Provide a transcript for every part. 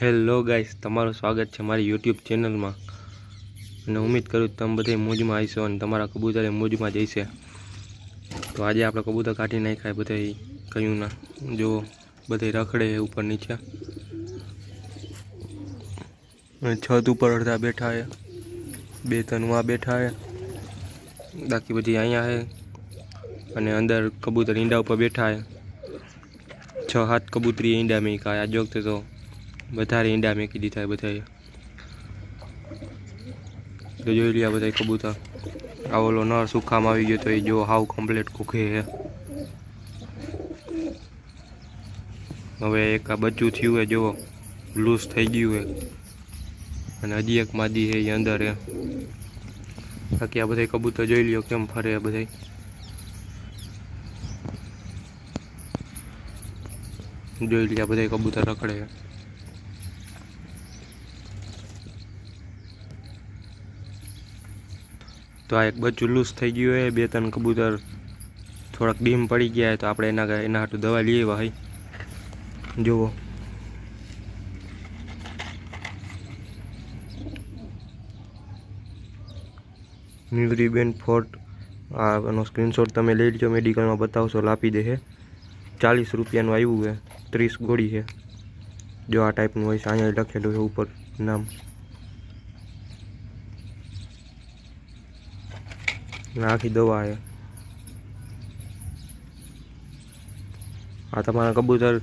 Hello guys તમારું સ્વાગત છે મારી યુટ્યુબ ચેનલમાં અને ઉમ્મીદ કરું તમે બધા મોજમાં આવીશો અને તમારા કબૂતરે મોજમાં જઈશે તો આજે આપણે કબૂતર કાઢી નાખ્યા બધા કહ્યું ના જો બધે રખડે ઉપર નીચે. છત ઉપર અડધા બેઠા હે બે માં બેઠા હે બાકી બધી અહીંયા હે અને અંદર કબૂતર ઈંડા ઉપર બેઠા હે છ હાથ કબૂતરી ઈંડા મેં આ જોગતે તો વધારે ઈંડા મેકી દીધા બધાએ. તો જોઈ લ્યા બધા કબૂતર. આ ઓલો નર સુખામાં આવી ગયો તો એ જો હાવ કમ્પ્લીટ કુખે છે. હવે એક આ બચ્ચું થયું હોય જો લૂઝ થઈ ગયું હે અને હજી એક માદી હે એ અંદર હે બાકી આ બધા કબૂતર જોઈ લ્યો કેમ ફરે બધા જોઈ લ્યા બધા કબૂતર રખડે તો આ એક બચ્ચું લૂઝ થઈ ગયું હોય, બે ત્રણ કબૂતર થોડાક ડીમ પડી ગયા હોય, તો આપણે એના એના હાટું દવા લઈએ ભાઈ જુઓ. નિવરીબેન ફોર્ટ, આ એનો સ્ક્રીનશોટ તમે લઈ લેજો, મેડિકલમાં બતાવશો, લાપી દે ચાલીસ રૂપિયાનું આવ્યું છે, ત્રીસ ગોળી છે. જો આ ટાઈપનું હોય છે, અહીંયા લખેલું છે ઉપર નામ. આખી દવા છે આ તમારા કબૂતર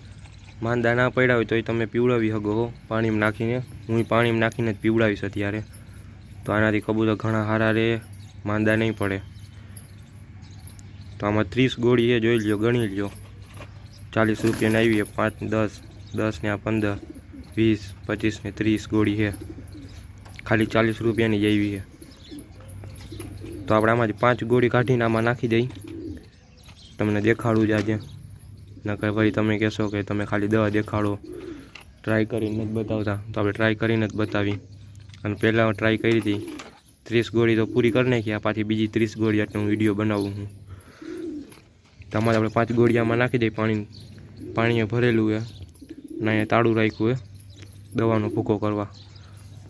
માંદા ના પડ્યા હોય તોય તમે પીવડાવી શકો હો, પાણીમાં નાખીને. હું પાણીમાં નાખીને જ પીવડાવીશ અત્યારે. તો આનાથી કબૂતર ઘણા સારા રહે, માંદા નહીં પડે. તો આમાં ત્રીસ ગોળી એ જોઈ લ્યો, ગણી લ્યો. ચાલીસ રૂપિયાને આવી પાંચ, દસ દસ ને આ પંદર, વીસ, પચીસ ને ત્રીસ ગોળી છે. ખાલી ચાલીસ રૂપિયાની જ આવી છે. તો આપણે આમાં જ પાંચ ગોળી કાઢીને આમાં નાખી દઈ. તમને દેખાડું જ આજે. નકર ભાઈ તમે કહેશો કે તમે ખાલી દવા દેખાડો. ટ્રાય કરીને જ બતાવતા. તો આપણે ટ્રાય કરીને જ બતાવી. અને પહેલાં ટ્રાય કરી હતી. ત્રીસ ગોળી તો પૂરી કરી નાખી. પાછી બીજી ત્રીસ ગોળી એટલે હું વીડિયો બનાવું હું તમારે આપણે પાંચ ગોળી આમાં નાખી દઈએ પાણી પાણીએ ભરેલું એ અને અહીંયા તાળું રાખ્યું એ દવાનો ભૂકો કરવા.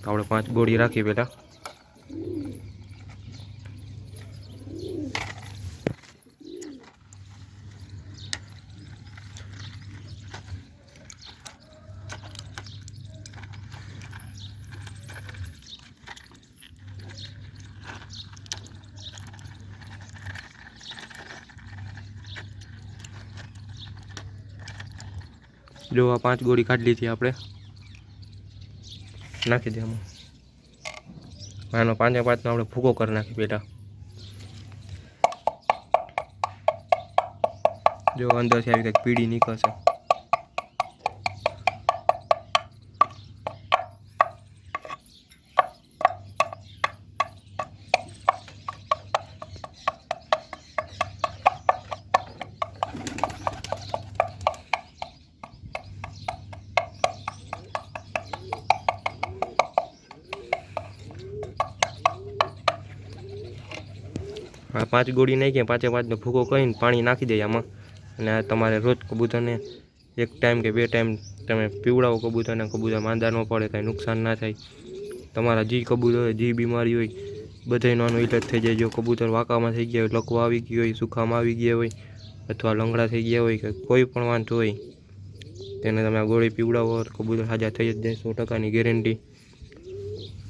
તો આપણે પાંચ ગોળી રાખી પહેલાં. જો આ પાંચ ગોળી કાઢી લીધી આપણે. નાખી દે આમાં. આનો પાંચે પાંચનો આપણે ભૂકો કરી નાખી પેલા જો અંદરથી આવી કંઈક પીડી નીકળશે. આ પાંચ ગોળી નાખીએ પાંચે પાંચનો ભૂકો કરીને પાણી નાખી દઈએ આમાં. અને તમારે રોજ કબૂતરને એક ટાઈમ કે બે ટાઈમ તમે પીવડાવો કબૂતરને કબૂતર માંદા ન પડે, કાંઈ નુકસાન ના થાય. તમારા જી કબૂતર હોય, જી બીમારી હોય બધાયનો નાનો ઇલાજ થઈ જાય. જો કબૂતર વાંકામાં થઈ ગયા હોય, લકવા આવી ગયો હોય, સુખામાં આવી ગયા હોય, અથવા લંગડા થઈ ગયા હોય, કે કોઈ પણ વાંધો હોય, તેને તમે ગોળી પીવડાવો કબૂતર સાજા થઈ જ જાય, સો ટકાની ગેરંટી.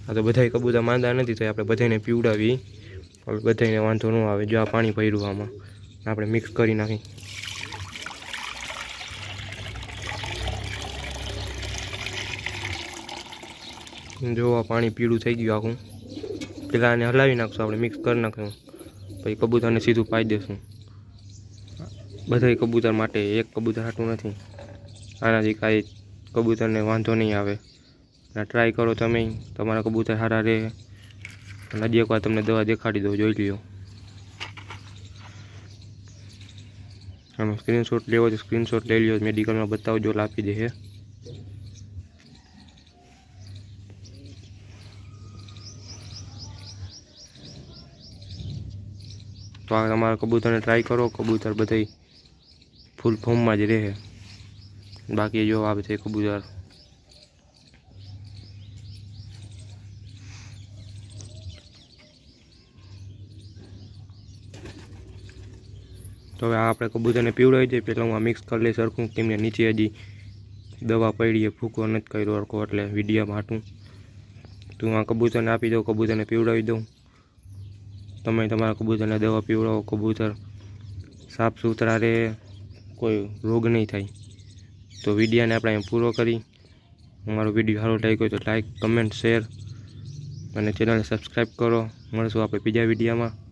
આ તો બધાય કબૂતર માંદા નથી તો આપણે બધાને પીવડાવી હવે બધાને વાંધો ન આવે. જો આ પાણી ભર્યું આમાં. આપણે મિક્સ કરી નાખી. જો આ પાણી પીળું થઈ ગયું આખું. પેલા આને હલાવી નાખશું આપણે મિક્સ કરી નાખશું. પછી કબૂતરને સીધું પાઈ દેશું. બધાય કબૂતર માટે એક કબૂતર હાટું નથી. આનાથી કાંઈ કબૂતરને વાંધો નહીં આવે. ટ્રાય કરો તમે. તમારા કબૂતર સારા રહે. અને એકવાર તમને દવા દેખાડી દઉં, જોઈ લ્યો. આનો સ્ક્રીનશોટ લેવો તો સ્ક્રીનશોટ લઈ લ્યો મેડિકલમાં બતાવજો, લાપી દે તો આ તમારા કબૂતરને ટ્રાય કરો, કબૂતર બધાય ફૂલ ફોર્મમાં જ રહે. બાકી જો આ બધા કબૂતર તો હવે આ આપણે કબૂતરને પીવડાવી દઈએ. પહેલાં હું આ મિક્સ કરી લઈ સરખું કેમને નીચે હજી દવા પડી એ ફૂકો નથી કર્યો હરખો એટલે વિડીયોમાં હાટું. તું આ કબૂતરને આપી દઉં, કબૂતરને પીવડાવી દઉં. તમે તમારા કબૂતરને દવા પીવડાવો. કબૂતર સાફ સુથરા રહે, કોઈ રોગ નહીં થાય. તો વિડીયાને આપણે અહીં પૂરો કરી. અમારો વીડિયો સારો લાગ્યો તો લાઇક કમેન્ટ શેર અને ચેનલને સબસ્ક્રાઈબ કરો. મળશું આપણે બીજા વિડીયોમાં.